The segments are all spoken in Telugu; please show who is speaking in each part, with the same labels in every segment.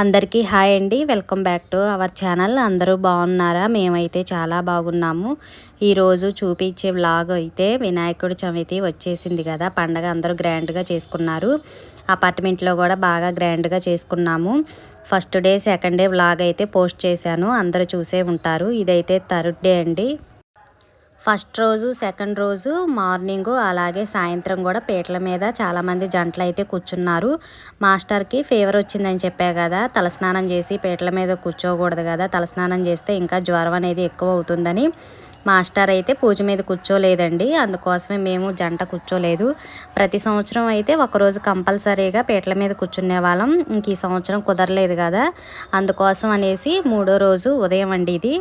Speaker 1: అందరికీ హాయ్ అండి. Welcome back to our channel. అందరూ బాగున్నారా? మేమైతే చాలా బాగున్నాము. ఈరోజు చూపించే వ్లాగ్ అయితే వినాయకుడి చవితి వచ్చేసింది కదా. పండగ అందరూ గ్రాండ్గా చేసుకున్నారు. అపార్ట్మెంట్లో కూడా బాగా గ్రాండ్గా చేసుకున్నాము. First day second day vlog అయితే పోస్ట్ చేశాను. అందరూ చూసే ఉంటారు. ఇదైతే థర్డ్ డే అండి. ఫస్ట్ రోజు సెకండ్ రోజు మార్నింగ్ అలాగే సాయంత్రం కూడా పీటల మీద చాలామంది జంటలు అయితే కూర్చున్నారు. మాస్టర్కి ఫీవర్ వచ్చిందని చెప్పా కదా తలస్నానం చేసి పీటల మీద కూర్చోకూడదు కదా తలస్నానం చేస్తే ఇంకా జ్వరం అనేది ఎక్కువ అవుతుందని మాస్టర్ అయితే పూజ మీద కూర్చోలేదండి అందుకోసమే మేము జంట కూర్చోలేదు. ప్రతి సంవత్సరం అయితే ఒకరోజు కంపల్సరీగా పీటల మీద కూర్చునే వాళ్ళం ఇంక ఈ సంవత్సరం కుదరలేదు కదా అందుకోసం అనేసి మూడో రోజు ఉదయం అండి ఇది.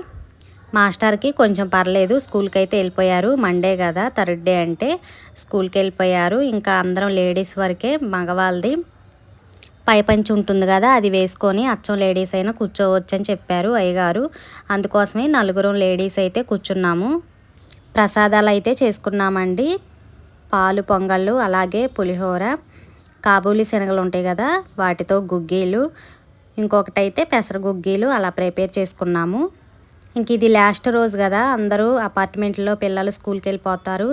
Speaker 1: మాస్టర్కి కొంచెం పర్లేదు స్కూల్కి అయితే వెళ్ళిపోయారు. మండే కదా థర్డ్ డే అంటే స్కూల్కి వెళ్ళిపోయారు. ఇంకా అందరం లేడీస్ వరకే మగవాళ్ళది. పై పంచి ఉంటుంది కదా అది వేసుకొని అచ్చం లేడీస్ అయినా కూర్చోవచ్చు అని చెప్పారు అయ్యగారు. అందుకోసమే నలుగురం లేడీస్ అయితే కూర్చున్నాము. ప్రసాదాలు అయితే చేసుకున్నామండి. పాలు పొంగళ్ళు అలాగే పులిహోర కాబూలి శనగలు ఉంటాయి కదా వాటితో గుగ్గీలు ఇంకొకటైతే పెసర గుగ్గీలు అలా ప్రిపేర్ చేసుకున్నాము. ఇంక ఇది లాస్ట్ రోజు కదా. అందరూ అపార్ట్మెంట్లో పిల్లలు స్కూల్కి వెళ్ళిపోతారు.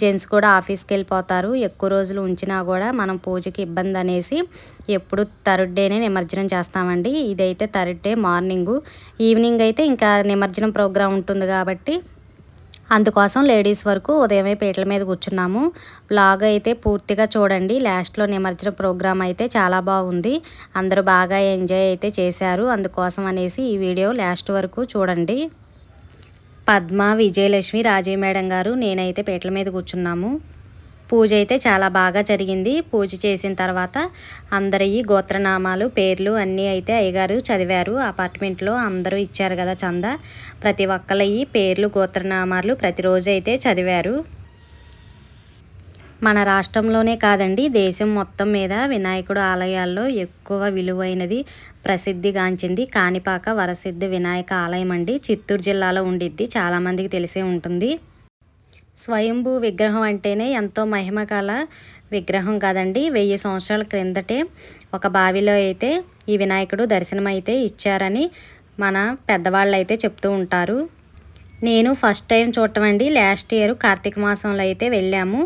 Speaker 1: జెంట్స్ కూడా ఆఫీస్కి వెళ్ళిపోతారు. ఎక్కువ రోజులు ఉంచినా కూడా మనం పూజకి ఇబ్బంది అనేసి ఎప్పుడు థర్డ్ డేనే నిమజ్జనం చేస్తామండి. ఇదైతే థర్డ్ డే మార్నింగు ఈవినింగ్ అయితే ఇంకా నిమజ్జనం ప్రోగ్రాం ఉంటుంది కాబట్టి అందుకోసం లేడీస్ వరకు ఉదయమే పీటల మీద కూర్చున్నాము. బ్లాగ్ అయితే పూర్తిగా చూడండి. లాస్ట్లో నిమజ్జన ప్రోగ్రామ్ అయితే చాలా బాగుంది. అందరూ బాగా ఎంజాయ్ అయితే చేశారు. అందుకోసం అనేసి ఈ వీడియో లాస్ట్ వరకు చూడండి. పద్మ విజయలక్ష్మి రాజీ మేడం గారు నేనైతే పీటల మీద కూర్చున్నాము. పూజ అయితే చాలా బాగా జరిగింది. పూజ చేసిన తర్వాత అందరి గోత్రనామాలు పేర్లు అన్నీ అయితే అయ్యగారు చదివారు. అపార్ట్మెంట్లో అందరూ ఇచ్చారు కదా చంద. ప్రతి ఒక్కళ్ళయి పేర్లు గోత్రనామాలు ప్రతిరోజు అయితే చదివారు. మన రాష్ట్రంలోనే కాదండి దేశం మొత్తం మీద వినాయకుడు ఆలయాల్లో ఎక్కువ విలువైనది ప్రసిద్ధిగాంచింది కాణిపాక వరసిద్ధి వినాయక ఆలయం అండి. చిత్తూరు జిల్లాలో ఉండిద్ది చాలామందికి తెలిసే ఉంటుంది. స్వయంభూ విగ్రహం అంటేనే ఎంతో మహిమ కల విగ్రహం కాదండి. వెయ్యి సంవత్సరాల క్రిందటే ఒక బావిలో అయితే ఈ వినాయకుడు దర్శనం అయితే ఇచ్చారని మన పెద్దవాళ్ళు అయితే చెప్తూ ఉంటారు. నేను ఫస్ట్ టైం చూడటం అండి లాస్ట్ ఇయర్ కార్తీక మాసంలో అయితే వెళ్ళాము.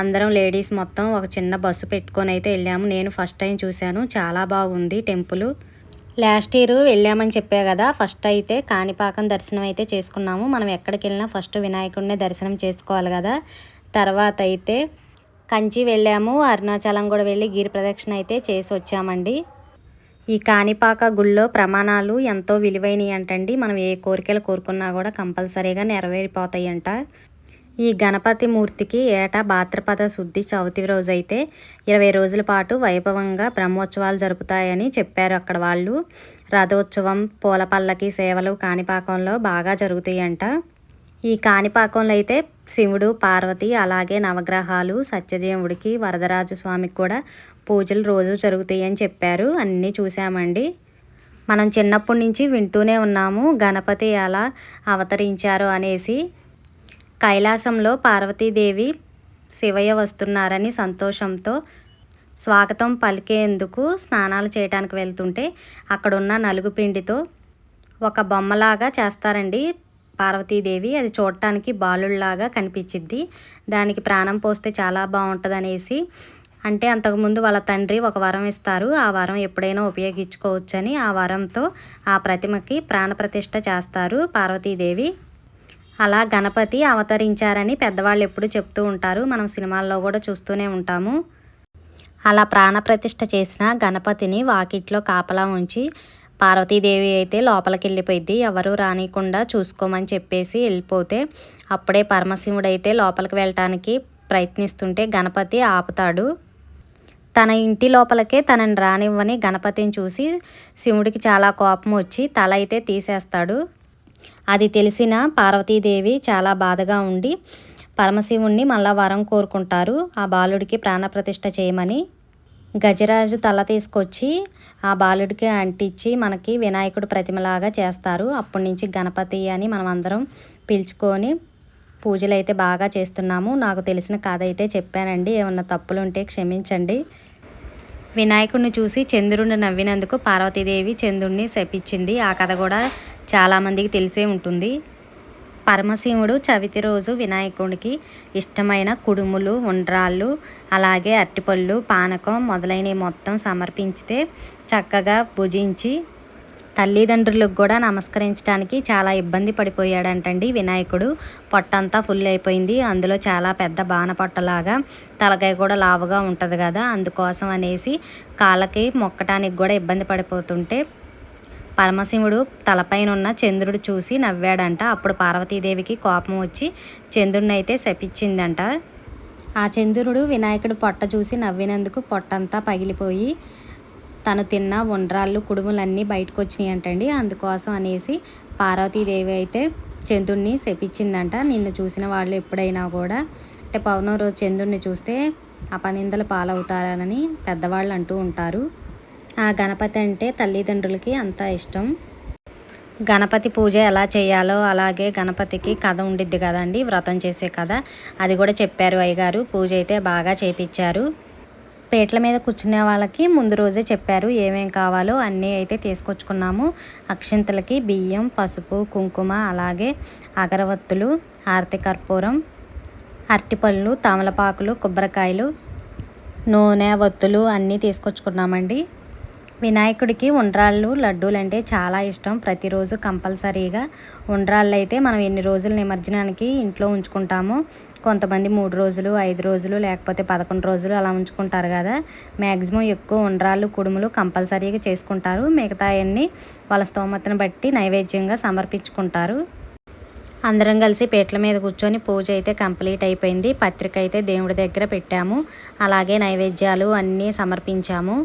Speaker 1: అందరం లేడీస్ మొత్తం ఒక చిన్న బస్సు పెట్టుకొని అయితే వెళ్ళాము. నేను ఫస్ట్ టైం చూశాను. చాలా బాగుంది టెంపుల్. లాస్ట్ ఇయర్ వెళ్ళామని చెప్పా కదా ఫస్ట్ అయితే కాణిపాకం దర్శనం అయితే చేసుకున్నాము. మనం ఎక్కడికి వెళ్ళినా ఫస్ట్ వినాయకుడిని దర్శనం చేసుకోవాలి కదా. తర్వాత అయితే కంచి వెళ్ళాము అరుణాచలం కూడా వెళ్ళి గిరి ప్రదక్షిణ అయితే చేసి వచ్చామండి. ఈ కాణిపాక గుళ్ళో ప్రమాణాలు ఎంతో విలువైనవి అంటండి మనం ఏ కోరికలు కోరుకున్నా కూడా కంపల్సరీగా నెరవేరిపోతాయంట. ఈ గణపతి మూర్తికి ఏటా భాద్రపద శుద్ధి చవితి రోజు అయితే ఇరవై రోజుల పాటు వైభవంగా బ్రహ్మోత్సవాలు జరుపుతాయని చెప్పారు అక్కడ వాళ్ళు. రథోత్సవం పూల పల్లకి సేవలు కాణిపాకంలో బాగా జరుగుతాయంట. ఈ కాణిపాకంలో అయితే శివుడు పార్వతి అలాగే నవగ్రహాలు సత్యదేవుడికి వరదరాజు స్వామికి కూడా పూజలు రోజు జరుగుతాయి అని చెప్పారు. అన్నీ చూసామండి మనం చిన్నప్పటి నుంచి వింటూనే ఉన్నాము గణపతి ఎలా అవతరించారు అనేసి. కైలాసంలో పార్వతీదేవి శివయ్య వస్తున్నారని సంతోషంతో స్వాగతం పలికేందుకు స్నానాలు చేయడానికి వెళ్తుంటే అక్కడున్న నలుగు పిండితో ఒక బొమ్మలాగా చేస్తారండి పార్వతీదేవి. అది చూడటానికి బాలుల్లాగా కనిపించిద్ది. దానికి ప్రాణం పోస్తే చాలా బాగుంటుంది అనేసి అంటే అంతకుముందు వాళ్ళ తండ్రి ఒక వరం ఇస్తారు. ఆ వరం ఎప్పుడైనా ఉపయోగించుకోవచ్చని ఆ వరంతో ఆ ప్రతిమకి ప్రాణప్రతిష్ఠ చేస్తారు పార్వతీదేవి. అలా గణపతి అవతరించారని పెద్దవాళ్ళు ఎప్పుడు చెప్తూ ఉంటారు. మనం సినిమాల్లో కూడా చూస్తూనే ఉంటాము. అలా ప్రాణప్రతిష్ఠ చేసిన గణపతిని వాకిట్లో కాపలా ఉంచి పార్వతీదేవి అయితే లోపలికి వెళ్ళిపోయింది ఎవరు రానికుండా చూసుకోమని చెప్పేసి వెళ్ళిపోతే అప్పుడే పరమశివుడైతే లోపలికి వెళ్ళటానికి ప్రయత్నిస్తుంటే గణపతి ఆపుతాడు. తన ఇంటి లోపలకే తనని రానివ్వని గణపతిని చూసి శివుడికి చాలా కోపం వచ్చి తల అయితే తీసేస్తాడు. అది తెలిసిన పార్వతీదేవి చాలా బాధగా ఉండి పరమశివుణ్ణి మళ్ళా వరం కోరుకుంటారు. ఆ బాలుడికి ప్రాణప్రతిష్ఠ చేయమని గజరాజు తల తీసుకొచ్చి ఆ బాలుడికి అంటించి మనకి వినాయకుడు ప్రతిమలాగా చేస్తారు. అప్పటి నుంచి గణపతి అని మనం అందరం పిలుచుకొని పూజలు అయితే బాగా చేస్తున్నాము. నాకు తెలిసిన కథ అయితే చెప్పానండి. ఏమన్నా తప్పులు ఉంటే క్షమించండి. వినాయకుడిని చూసి చంద్రుడిని నవ్వినందుకు పార్వతీదేవి చంద్రుడిని శపించింది. ఆ కథ కూడా చాలామందికి తెలిసే ఉంటుంది. పరమశివుడు చవితి రోజు వినాయకుడికి ఇష్టమైన కుడుములు ఉండ్రాళ్ళు అలాగే అరటిపళ్ళు పానకం మొదలైనవి మొత్తం సమర్పించితే చక్కగా భుజించి తల్లిదండ్రులకు కూడా నమస్కరించడానికి చాలా ఇబ్బంది పడిపోయాడంటండి వినాయకుడు. పొట్టంతా ఫుల్ అయిపోయింది. అందులో చాలా పెద్ద బాణపట్టలాగా తలకాయ కూడా లావుగా ఉంటుంది కదా. అందుకోసం అనేసి కాళ్ళకి మొక్కటానికి కూడా ఇబ్బంది పడిపోతుంటే పరమశివుడు తలపైన ఉన్న చంద్రుడు చూసి నవ్వాడంట. అప్పుడు పార్వతీదేవికి కోపం వచ్చి చంద్రుడిని అయితే శపించిందంట. ఆ చంద్రుడు వినాయకుడు పొట్ట చూసి నవ్వినందుకు పొట్టంతా పగిలిపోయి తను తిన్న ఉండ్రాళ్ళు కుడుములన్నీ బయటకు వచ్చినాయి అంటండి అందుకోసం అనేసి పార్వతీదేవి అయితే చంద్రుడిని శపించిందంట. నిన్ను చూసిన వాళ్ళు ఎప్పుడైనా కూడా అంటే పౌర్ణమి రోజు చంద్రుడిని చూస్తే అపనిందలు పాలవుతారని పెద్దవాళ్ళు అంటూ ఉంటారు. ఆ గణపతి అంటే తల్లిదండ్రులకి అంత ఇష్టం. గణపతి పూజ ఎలా చేయాలో అలాగే గణపతికి కథ ఉండిద్ది కదండి వ్రతం చేసే కథ. అది కూడా చెప్పారు అయ్యగారు. పూజ అయితే బాగా చేపించారు. పేట్ల మీద కూర్చునే వాళ్ళకి ముందు రోజే చెప్పారు ఏమేం కావాలో అన్నీ అయితే తీసుకొచ్చుకున్నాము. అక్షింతలకి బియ్యం పసుపు కుంకుమ అలాగే అగరవత్తులు ఆర్తి కర్పూరం అరటిపళ్ళు తమలపాకులు కొబ్బరికాయలు నూనె వత్తులు అన్నీ తీసుకొచ్చుకున్నామండి. వినాయకుడికి ఉండ్రాళ్ళు లడ్డూలు అంటే చాలా ఇష్టం. ప్రతిరోజు కంపల్సరీగా ఉండ్రాళ్ళు అయితే మనం ఎన్ని రోజులు నిమజ్జనానికి ఇంట్లో ఉంచుకుంటామో కొంతమంది మూడు రోజులు ఐదు రోజులు లేకపోతే పదకొండు రోజులు అలా ఉంచుకుంటారు కదా. మ్యాక్సిమం ఎక్కువ ఉండ్రాళ్ళు కుడుములు కంపల్సరీగా చేసుకుంటారు. మిగతా అన్నీ వాళ్ళ స్తోమతను బట్టి నైవేద్యంగా సమర్పించుకుంటారు. అందరం కలిసి పీటల మీద కూర్చొని పూజ అయితే కంప్లీట్ అయిపోయింది. పత్రిక అయితే దేవుడి దగ్గర పెట్టాము. అలాగే నైవేద్యాలు అన్నీ సమర్పించాము.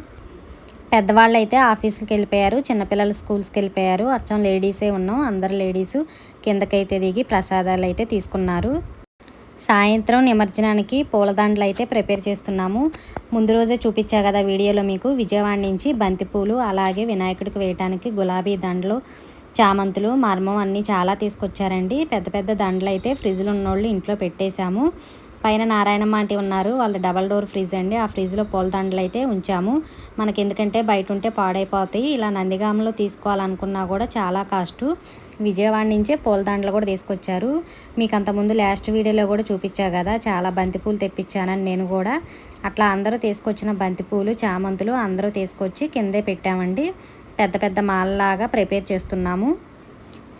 Speaker 1: పెద్దవాళ్ళు అయితే ఆఫీసులకు వెళ్ళిపోయారు చిన్నపిల్లలు స్కూల్స్కి వెళ్ళిపోయారు. అచ్చం లేడీసే ఉన్నాం అందరు లేడీసు. కిందకైతే దిగి ప్రసాదాలు అయితే తీసుకున్నారు. సాయంత్రం నిమజ్జనానికి పూలదండలు అయితే ప్రిపేర్ చేస్తున్నాము. ముందు రోజే చూపించా కదా వీడియోలో మీకు. విజయవాడ నుంచి బంతిపూలు అలాగే వినాయకుడికి వేయటానికి గులాబీ దండలు చామంతులు మర్మం అన్నీ చాలా తీసుకొచ్చారండి. పెద్ద పెద్ద దండలు అయితే ఫ్రిడ్జ్లో ఉన్నోళ్ళు ఇంట్లో పెట్టేశాము. పైన నారాయణమ్మ ఆంటీ ఉన్నారు. వాళ్ళది డబల్ డోర్ ఫ్రిడ్జ్ అండి. ఆ ఫ్రిడ్జ్లో పూలదండలు అయితే ఉంచాము. మనకి ఎందుకంటే బయట ఉంటే పాడైపోతాయి. ఇలా నందిగామలో తీసుకోవాలనుకున్నా కూడా చాలా కాస్ట్. విజయవాడ నుంచే పూలదండలు కూడా తీసుకొచ్చారు. మీకు అంతకుముందు లాస్ట్ వీడియోలో కూడా చూపించా కదా. చాలా బంతిపూలు తెప్పించానని నేను కూడా. అట్లా అందరూ తీసుకొచ్చిన బంతిపూలు చామంతులు అందరూ తీసుకొచ్చి కిందే పెట్టామండి. పెద్ద పెద్ద మాలలాగా ప్రిపేర్ చేస్తున్నాము.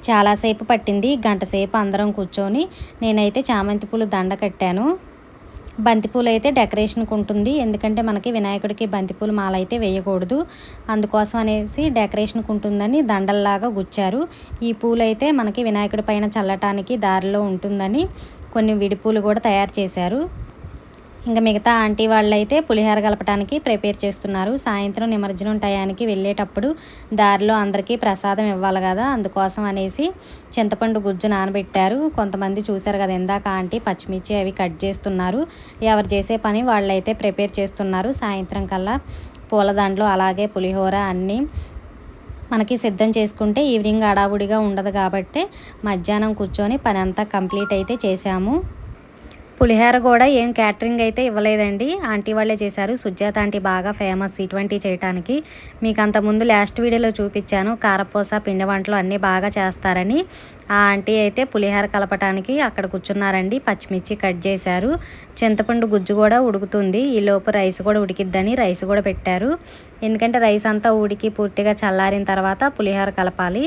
Speaker 1: చాలాసేపు పట్టింది. గంటసేపు అందరం కూర్చొని నేనైతే చామంతి పూలు దండ కట్టాను. బంతిపూలు అయితే డెకరేషన్కి ఉంటుంది. ఎందుకంటే మనకి వినాయకుడికి బంతిపూలు మాల అయితే వేయకూడదు. అందుకోసం అనేసి డెకరేషన్కి ఉంటుందని దండల్లాగా గుచ్చారు. ఈ పూలు అయితే మనకి వినాయకుడి పైన చల్లటానికి దారిలో ఉంటుందని కొన్ని విడిపూలు కూడా తయారు చేశారు. ఇంకా మిగతా ఆంటీ వాళ్ళైతే పులిహోర కలపడానికి ప్రిపేర్ చేస్తున్నారు. సాయంత్రం నిమజ్జనం టయానికి వెళ్ళేటప్పుడు దారిలో అందరికీ ప్రసాదం ఇవ్వాలి కదా అందుకోసం అనేసి చింతపండు గుజ్జు నానబెట్టారు. కొంతమంది చూశారు కదా ఇందాక ఆంటీ పచ్చిమిర్చి అవి కట్ చేస్తున్నారు. ఎవరు చేసే పని వాళ్ళైతే ప్రిపేర్ చేస్తున్నారు. సాయంత్రం కల్లా పూలదండలు అలాగే పులిహోర అన్నీ మనకి సిద్ధం చేసుకుంటే ఈవినింగ్ అడావుడిగా ఉండదు కాబట్టి మధ్యాహ్నం కూర్చొని పని అంతా కంప్లీట్ అయితే చేశాము. పులిహోర కూడా ఏం క్యాటరింగ్ అయితే ఇవ్వలేదండి. ఆంటీ వాళ్ళే చేశారు. సుజాత ఆంటీ బాగా ఫేమస్ ఇటువంటివి చేయడానికి మీకు అంతకుముందు లాస్ట్ వీడియోలో చూపించాను. కారపూస పిండి వంటలు అన్నీ బాగా చేస్తారని. ఆ ఆంటీ అయితే పులిహోర కలపటానికి అక్కడ కూర్చున్నారండి. పచ్చిమిర్చి కట్ చేశారు. చింతపండు గుజ్జు కూడా ఉడుకుతుంది. ఈ లోపు రైస్ కూడా ఉడికిద్దని రైస్ కూడా పెట్టారు. ఎందుకంటే రైస్ అంతా ఉడికి పూర్తిగా చల్లారిన తర్వాత పులిహోర కలపాలి.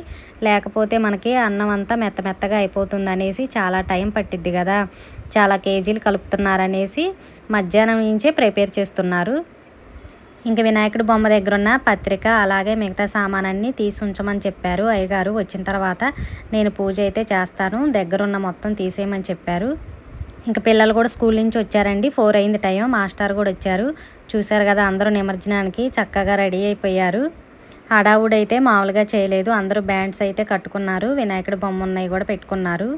Speaker 1: లేకపోతే మనకి అన్నం అంతా మెత్త మెత్తగా అయిపోతుంది అనేసి చాలా టైం పట్టిద్ది కదా. చాలా కేజీలు కలుపుతున్నారనేసి మధ్యాహ్నం నుంచే ప్రిపేర్ చేస్తున్నారు. ఇంకా వినాయకుడు బొమ్మ దగ్గర ఉన్న పత్రిక అలాగే మిగతా సామానాన్ని తీసి ఉంచమని చెప్పారు. అయ్యగారు వచ్చిన తర్వాత నేను పూజ అయితే చేస్తాను దగ్గరున్న మొత్తం తీసేయమని చెప్పారు. ఇంకా పిల్లలు కూడా స్కూల్ నుంచి వచ్చారండి. ఫోర్ అయింది టైం మాస్టర్ కూడా వచ్చారు. చూశారు కదా అందరూ నిమజ్జనానికి చక్కగా రెడీ అయిపోయారు. హడావుడైతే మామూలుగా చేయలేదు. అందరూ బ్యాండ్స్ అయితే కట్టుకున్నారు. వినాయకుడి బొమ్మ ఉన్నాయి కూడా పెట్టుకున్నారు.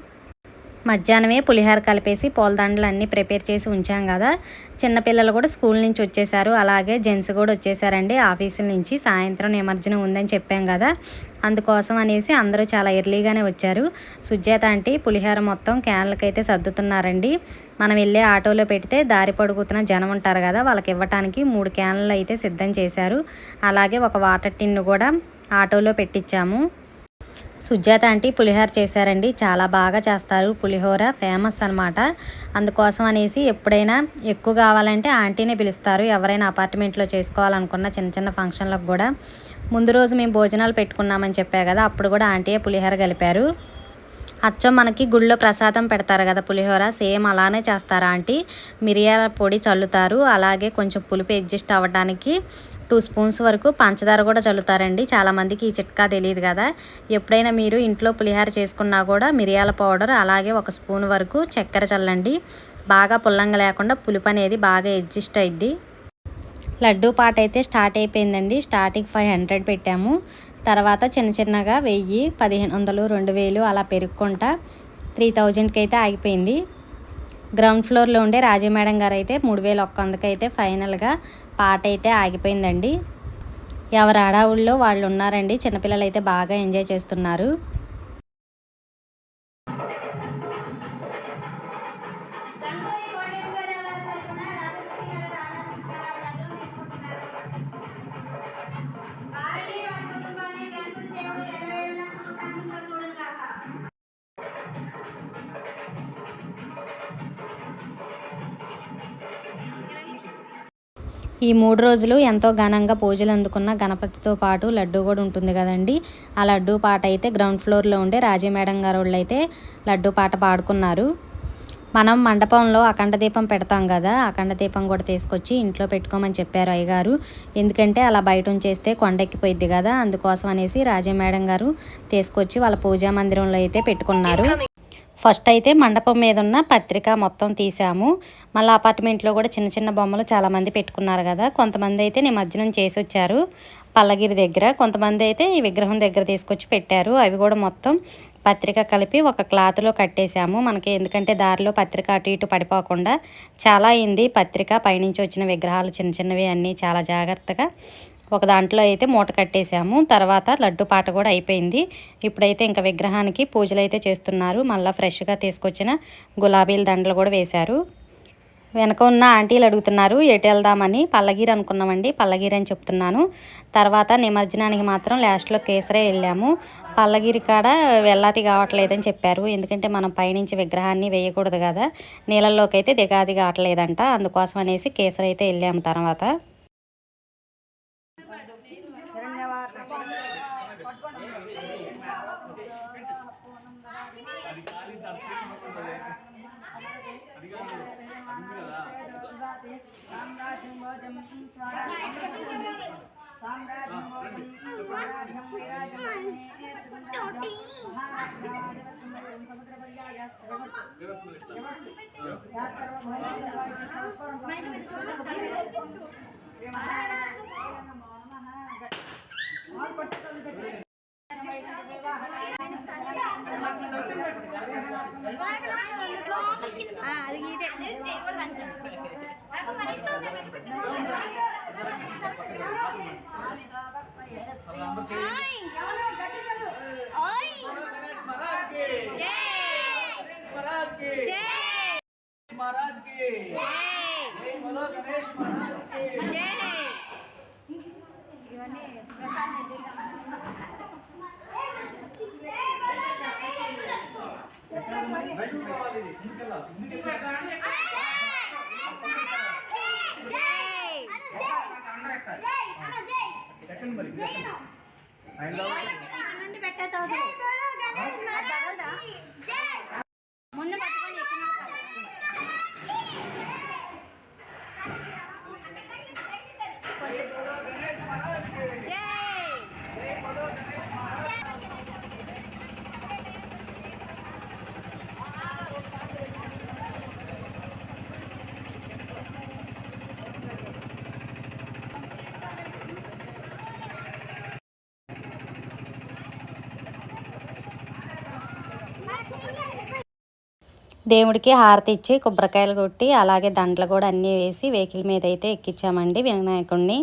Speaker 1: మధ్యాహ్నమే పులిహోర కలిపేసి పూలదండలు అన్నీ ప్రిపేర్ చేసి ఉంచాం కదా. చిన్నపిల్లలు కూడా స్కూల్ నుంచి వచ్చేసారు. అలాగే జెంట్స్ కూడా వచ్చేసారండి. ఆఫీసుల నుంచి సాయంత్రం నిమజ్జనం ఉందని చెప్పాం కదా. అందుకోసం అనేసి అందరూ చాలా ఎర్లీగానే వచ్చారు. సుజాత అంటే పులిహోర మొత్తం క్యాన్లకైతే సర్దుతున్నారండి. మనం వెళ్ళే ఆటోలో పెడితే దారి పడుకుతున్న జనం ఉంటారు కదా వాళ్ళకి ఇవ్వటానికి మూడు క్యాన్లు అయితే సిద్ధం చేశారు. అలాగే ఒక వాటర్ టిన్ను కూడా ఆటోలో పెట్టించాము. సుజాత ఆంటీ పులిహోర చేశారండి. చాలా బాగా చేస్తారు. పులిహోర ఫేమస్ అనమాట అందుకోసం అనేసి ఎప్పుడైనా ఎక్కువ కావాలంటే ఆంటీనే పిలుస్తారు. ఎవరైనా అపార్ట్మెంట్లో చేసుకోవాలనుకున్న చిన్న చిన్న ఫంక్షన్లకు కూడా. ముందు రోజు మేము భోజనాలు పెట్టుకున్నామని చెప్పా కదా అప్పుడు కూడా ఆంటీయే పులిహోర కలిపారు అచ్చం మనకి గుళ్ళో ప్రసాదం పెడతారు కదా పులిహోర సేమ్ అలానే చేస్తారు ఆంటీ. మిరియాల పొడి చల్లుతారు. అలాగే కొంచెం పులుపు అడ్జస్ట్ అవ్వడానికి టూ స్పూన్స్ వరకు పంచదార కూడా చల్లుతారండి. చాలామందికి ఈ చిట్కా తెలియదు కదా. ఎప్పుడైనా మీరు ఇంట్లో పులిహోర చేసుకున్నా కూడా మిరియాల పౌడర్ అలాగే ఒక స్పూన్ వరకు చక్కెర చల్లండి. బాగా పుల్లంగా లేకుండా పులుపు అనేది బాగా అడ్జస్ట్ అయింది లడ్డూ పాట అయితే స్టార్ట్ అయిపోయిందండి. స్టార్టింగ్ ఫైవ్ హండ్రెడ్ పెట్టాము. తర్వాత చిన్న చిన్నగా వెయ్యి పదిహేను వందలు రెండు వేలు అలా పెరుక్కుంటా త్రీ థౌజండ్కి అయితే ఆగిపోయింది. గ్రౌండ్ ఫ్లోర్లో ఉండే రాజీ మేడం గారు అయితే మూడు వేల ఒక్క వందకైతే ఫైనల్గా పాట అయితే ఆగిపోయిందండి. ఎవరు అడావుల్లో వాళ్ళు ఉన్నారండి చిన్నపిల్లలు అయితే బాగా ఎంజాయ్ చేస్తున్నారు. ఈ మూడు రోజులు ఎంతో ఘనంగా పూజలు అందుకున్న గణపతితో పాటు లడ్డు కూడా ఉంటుంది కదండి. ఆ లడ్డు పాట అయితే గ్రౌండ్ ఫ్లోర్లో ఉండే రాజీ మేడం గారు వాళ్ళు అయితే లడ్డు పాట పాడుకున్నారు. మనం మండపంలో అఖండ దీపం పెడతాం కదా అఖండ దీపం కూడా తీసుకొచ్చి ఇంట్లో పెట్టుకోమని చెప్పారు అయ్యగారు. ఎందుకంటే అలా బయట ఉంచేస్తే కొండెక్కిపోయిద్ది కదా అందుకోసం అనేసి రాజీ మేడం గారు తీసుకొచ్చి వాళ్ళ పూజా మందిరంలో అయితే పెట్టుకున్నారు. ఫస్ట్ అయితే మండపం మీద ఉన్న పత్రిక మొత్తం తీసాము. మళ్ళీ అపార్ట్మెంట్లో కూడా చిన్న చిన్న బొమ్మలు చాలామంది పెట్టుకున్నారు కదా. కొంతమంది అయితే నిమజ్జనం చేసి వచ్చారు పల్లగిరి దగ్గర. కొంతమంది అయితే ఈ విగ్రహం దగ్గర తీసుకొచ్చి పెట్టారు. అవి కూడా మొత్తం పత్రిక కలిపి ఒక క్లాత్లో కట్టేశాము మనకి ఎందుకంటే దారిలో పత్రిక అటు ఇటు పడిపోకుండా చాలా అయింది. పత్రిక పైనుంచి వచ్చిన విగ్రహాలు చిన్న చిన్నవి అన్నీ చాలా జాగ్రత్తగా ఒక దాంట్లో అయితే మూట కట్టేశాము. తర్వాత లడ్డు పాట కూడా అయిపోయింది. ఇప్పుడైతే ఇంకా విగ్రహానికి పూజలు అయితే చేస్తున్నారు. మళ్ళీ ఫ్రెష్గా తీసుకొచ్చిన గులాబీల దండలు కూడా వేశారు. వెనక ఉన్న ఆంటీలు అడుగుతున్నారు ఎటు వెళ్దామని? పల్లగిరి అనుకున్నామండి. పల్లగిరి అని చెప్తున్నాను. తర్వాత నిమజ్జనానికి మాత్రం లాస్ట్లో కేసరే వెళ్ళాము. పల్లగిరి కాడ వెళ్ళాతి కావట్లేదని చెప్పారు. ఎందుకంటే మనం పైనుంచి విగ్రహాన్ని వేయకూడదు కదా. నీళ్ళల్లోకి అయితే దిగాది కావట్లేదంట. అందుకోసం అనేసి కేసరైతే వెళ్ళాము తర్వాత.
Speaker 2: అది ఇదే చేయకూడదు అంటే
Speaker 3: महाराज की जय बोलो गणेश महाराज की ఎక్కండి ఆయన
Speaker 2: నుండి పెట్టేస్తావు
Speaker 1: దేవుడికి హారతి ఇచ్చి కొబ్బరికాయలు కొట్టి అలాగే దండలు కూడా అన్నీ వేసి వెహికల్ మీద అయితే ఎక్కించామండి వినాయకుడిని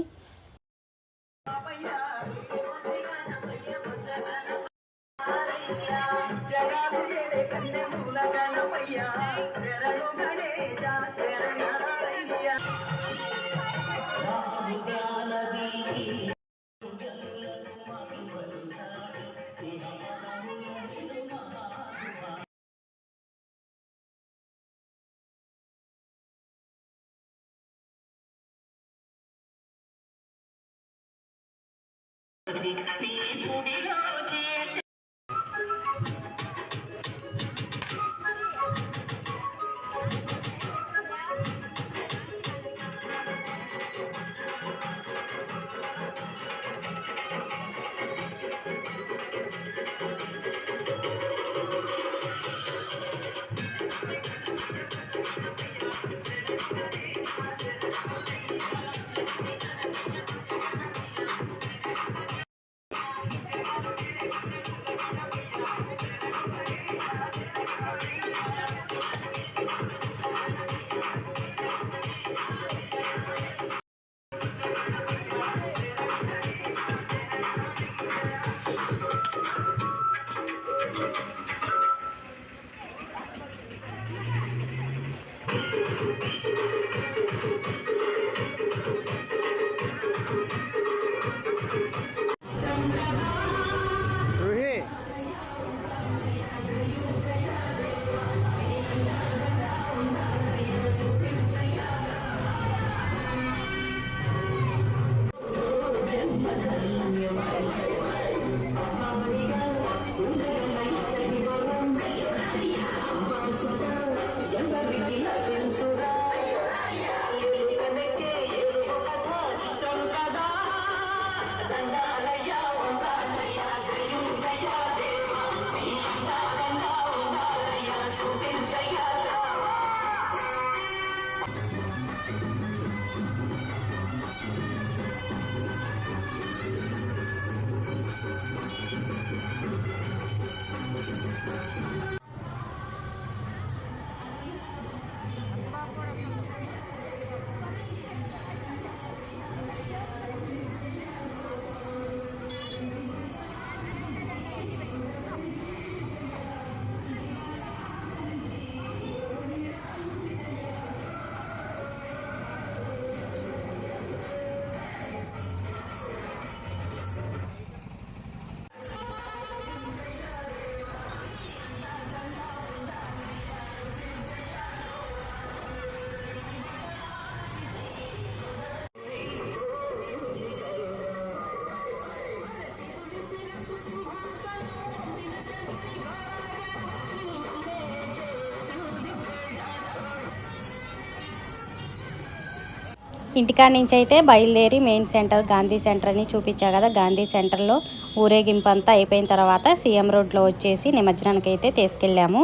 Speaker 2: துடிப்பி துடிலா
Speaker 1: ఇంటికాడ నుంచి అయితే బయలుదేరి మెయిన్ సెంటర్ గాంధీ సెంటర్ అని చూపించా కదా. గాంధీ సెంటర్లో ఊరేగింపు అంతా అయిపోయిన తర్వాత సీఎం రోడ్లో వచ్చేసి నిమజ్జనానికి అయితే తీసుకెళ్ళాము.